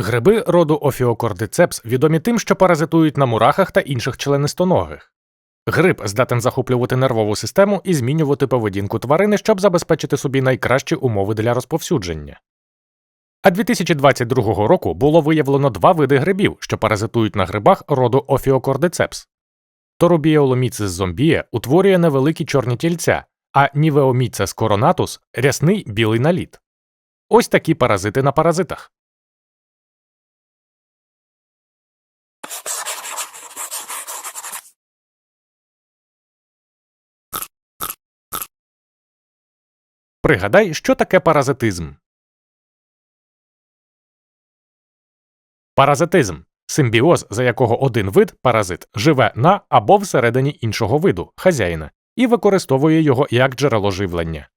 Гриби роду Офіокордицепс відомі тим, що паразитують на мурахах та інших членистоногих. Гриб здатен захоплювати нервову систему і змінювати поведінку тварини, щоб забезпечити собі найкращі умови для розповсюдження. А 2022 року було виявлено два види грибів, що паразитують на грибах роду Офіокордицепс. Торубіоломіцис зомбія утворює невеликі чорні тільця, а Нівеоміцес коронатус рясний білий наліт. Ось такі паразити на паразитах. Пригадай, що таке паразитизм. Паразитизм симбіоз, за якого один вид паразит живе на або всередині іншого виду хазяїна і використовує його як джерело живлення.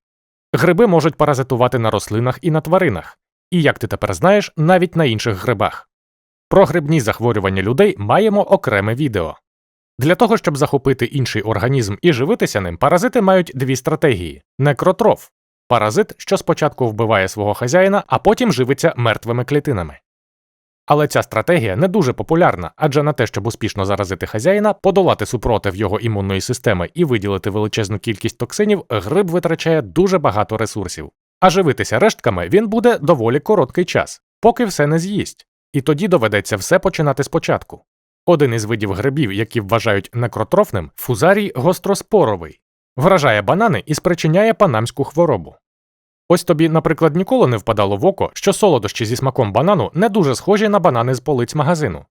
Гриби можуть паразитувати на рослинах і на тваринах, і, як ти тепер знаєш, навіть на інших грибах. Про грибні захворювання людей маємо окреме відео. Для того, щоб захопити інший організм і живитися ним, паразити мають дві стратегії: некротроф паразит, що спочатку вбиває свого хазяїна, а потім живиться мертвими клітинами. Але ця стратегія не дуже популярна, адже на те, щоб успішно заразити хазяїна, подолати супротив його імунної системи і виділити величезну кількість токсинів, гриб витрачає дуже багато ресурсів. А живитися рештками він буде доволі короткий час, поки все не з'їсть, і тоді доведеться все починати спочатку. Один із видів грибів, які вважають некротрофним, фузарій гостроспоровий, вражає банани і спричиняє панамську хворобу. Ось тобі, наприклад, ніколи не впадало в око, що солодощі зі смаком банану не дуже схожі на банани з полиць магазину.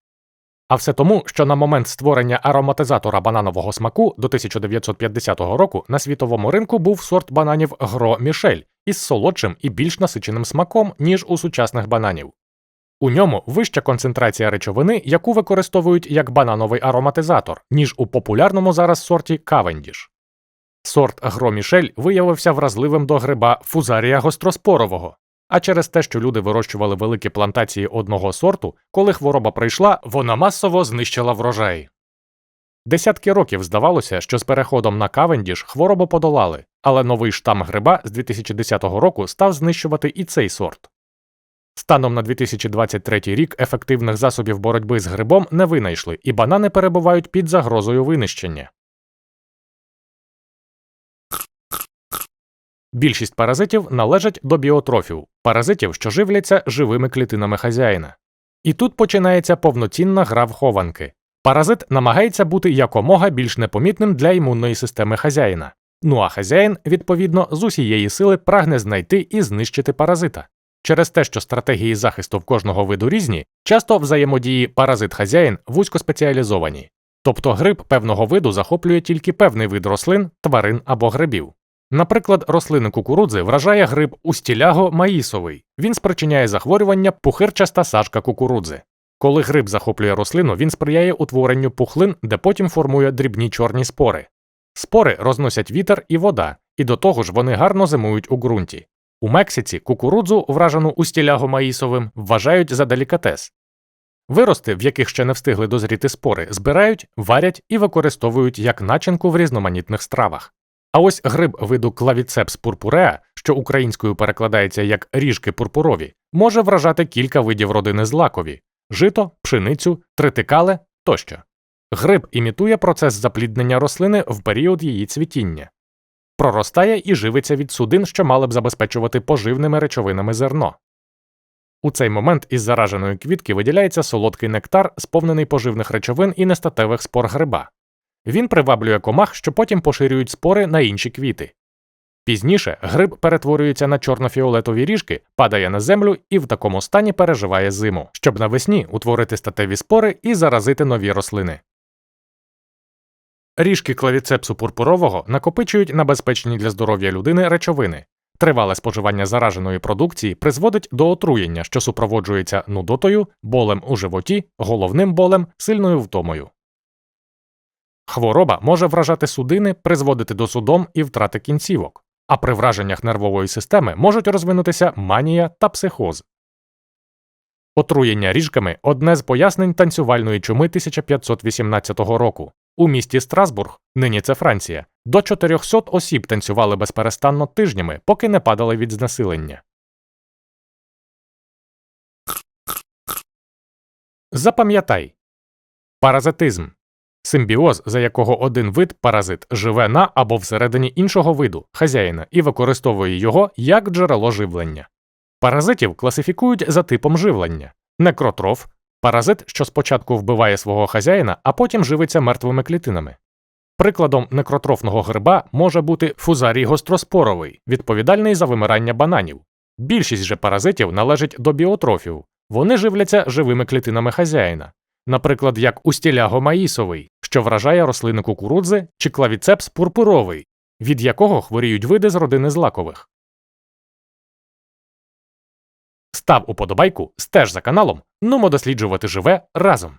А все тому, що на момент створення ароматизатора бананового смаку до 1950 року на світовому ринку був сорт бананів Гро Мішель із солодшим і більш насиченим смаком, ніж у сучасних бананів. У ньому вища концентрація речовини, яку використовують як банановий ароматизатор, ніж у популярному зараз сорті Кавендіш. Сорт Громішель виявився вразливим до гриба фузарія гостроспорового, а через те, що люди вирощували великі плантації одного сорту, коли хвороба прийшла, вона масово знищила врожай. Десятки років здавалося, що з переходом на Кавендіш хворобу подолали, але новий штам гриба з 2010 року став знищувати і цей сорт. Станом на 2023 рік ефективних засобів боротьби з грибом не винайшли, і банани перебувають під загрозою винищення. Більшість паразитів належать до біотрофів, паразитів, що живляться живими клітинами хазяїна. І тут починається повноцінна гра в хованки. Паразит намагається бути якомога більш непомітним для імунної системи хазяїна. Ну а хазяїн, відповідно, з усієї сили прагне знайти і знищити паразита. Через те, що стратегії захисту в кожного виду різні, часто взаємодії паразит-хазяїн вузькоспеціалізовані. Тобто гриб певного виду захоплює тільки певний вид рослин, тварин або грибів. Наприклад, рослини кукурудзи вражає гриб устіляго маїсовий. Він спричиняє захворювання пухирчаста сашка кукурудзи. Коли гриб захоплює рослину, він сприяє утворенню пухлин, де потім формує дрібні чорні спори. Спори розносять вітер і вода, і до того ж вони гарно зимують у ґрунті. У Мексиці кукурудзу, вражену устіляго маїсовим, вважають за делікатес. Вирости, в яких ще не встигли дозріти спори, збирають, варять і використовують як начинку в різноманітних стравах. А ось гриб виду клавіцепс пурпуреа, що українською перекладається як ріжки пурпурові, може вражати кілька видів родини злакові жито, пшеницю, тритикале тощо. Гриб імітує процес запліднення рослини в період її цвітіння, проростає і живиться від судин, що мали б забезпечувати поживними речовинами зерно. У цей момент із зараженої квітки виділяється солодкий нектар, сповнений поживних речовин і нестатевих спор гриба. Він приваблює комах, що потім поширюють спори на інші квіти. Пізніше гриб перетворюється на чорно-фіолетові ріжки, падає на землю і в такому стані переживає зиму, щоб навесні утворити статеві спори і заразити нові рослини. Ріжки клавіцепсу пурпурового накопичують на безпечні для здоров'я людини речовини. Тривале споживання зараженої продукції призводить до отруєння, що супроводжується нудотою, болем у животі, головним болем, сильною втомою. Хвороба може вражати судини, призводити до судом і втрати кінцівок, а при враженнях нервової системи можуть розвинутися манія та психоз. Отруєння ріжками одне з пояснень танцювальної чуми 1518 року. У місті Страсбург, нині це Франція, до 400 осіб танцювали безперестанно тижнями, поки не падали від знесилення. Запам'ятай паразитизм симбіоз, за якого один вид паразит живе на або всередині іншого виду хазяїна і використовує його як джерело живлення. Паразитів класифікують за типом живлення некротроф паразит, що спочатку вбиває свого хазяїна, а потім живиться мертвими клітинами. Прикладом некротрофного гриба може бути фузарій гостроспоровий, відповідальний за вимирання бананів. Більшість же паразитів належить до біотрофів, вони живляться живими клітинами хазяїна, наприклад, як устіляго маїсовий, що вражає рослини кукурудзи, чи клавіцепс пурпуровий, від якого хворіють види з родини злакових. Став уподобайку, стеж за каналом, нумо досліджувати живе разом.